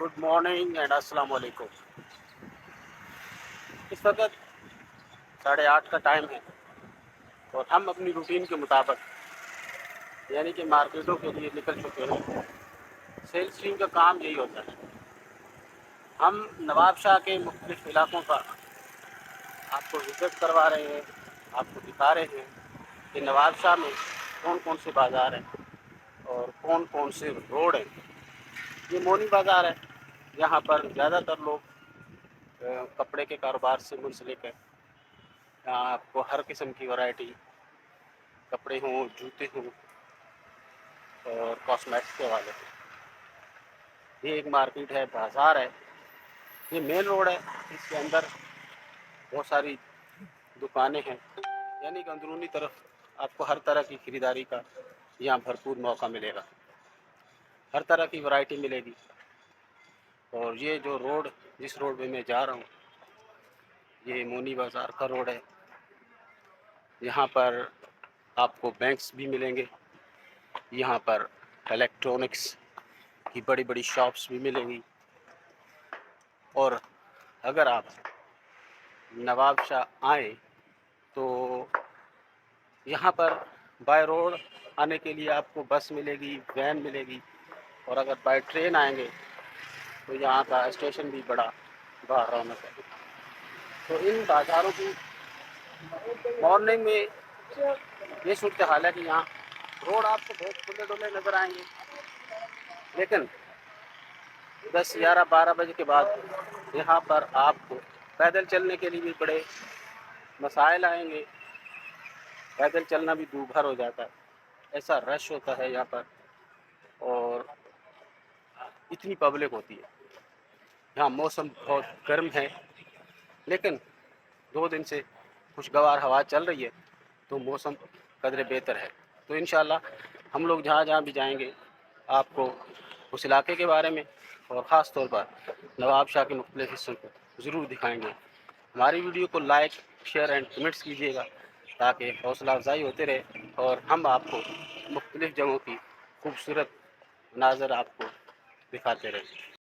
Good morning and अस्सलाम वालेकुम इस वक्त साढ़े आठ का टाइम है और हम अपनी रूटीन के मुताबिक, यानी कि मार्केटों के लिए निकल चुके हैं। सेल स्ट्रीम का काम यही होता है। हम नवाब शाह के मुख्तलिफ़ इलाकों का आपको विज़िट करवा रहे हैं, आपको दिखा रहे हैं कि नवाब शाह में कौन कौन से बाज़ार हैं और कौन कौन से रोड हैं। ये मोनी बाज़ार है। यहाँ पर ज़्यादातर लोग कपड़े के कारोबार से मुंसलिक है। यहाँ आपको हर किस्म की वैरायटी, कपड़े हों, जूते हों और कॉस्मेटिक्स के वाले ये एक मार्केट है, बाज़ार है। ये मेन रोड है, इसके अंदर बहुत सारी दुकानें हैं। यानी कि अंदरूनी तरफ़ आपको हर तरह की ख़रीदारी का यहाँ भरपूर मौका मिलेगा। हर तरह की वैरायटी मिलेगी। और ये जो रोड, जिस रोड पे मैं जा रहा हूँ, ये मोनी बाज़ार का रोड है। यहाँ पर आपको बैंक्स भी मिलेंगे। यहाँ पर इलेक्ट्रॉनिक्स की बड़ी बड़ी शॉप्स भी मिलेंगी। और अगर आप नवाब शाह आए तो यहाँ पर बाय रोड आने के लिए आपको बस मिलेगी वैन मिलेगी। और अगर बाय ट्रेन आएँगे तो यहाँ का स्टेशन भी बड़ा बड़ा रौनक है। तो इन बाज़ारों की मॉर्निंग में ये सूरत हाल है कि यहाँ रोड आपको बहुत खुले डुले नज़र आएँगे। लेकिन दस, ग्यारह, बारह बजे के बाद यहाँ पर आपको पैदल चलने के लिए भी बड़े मसाइल आएँगे। पैदल चलना भी दूभर हो जाता है। ऐसा रश होता है यहाँ पर। और इतनी पब्लिक होती है। यहाँ मौसम बहुत गर्म है, लेकिन दो दिन से खुशगवार हवा चल रही है तो मौसम कदर बेहतर है। तो इन हम लोग जहाँ जहाँ भी जाएँगे, आपको उस इलाके के बारे में और ख़ास तौर पर नवाब शाह के मुख्तु हिस्सों को ज़रूर दिखाएँगे। हमारी वीडियो को लाइक, शेयर एंड कमेंट्स कीजिएगा, ताकि हौसला अफजाई होते रहे और हम आपको मुख्तलिफ़ जगहों की खूबसूरत नाजर आपको दिखाते रहें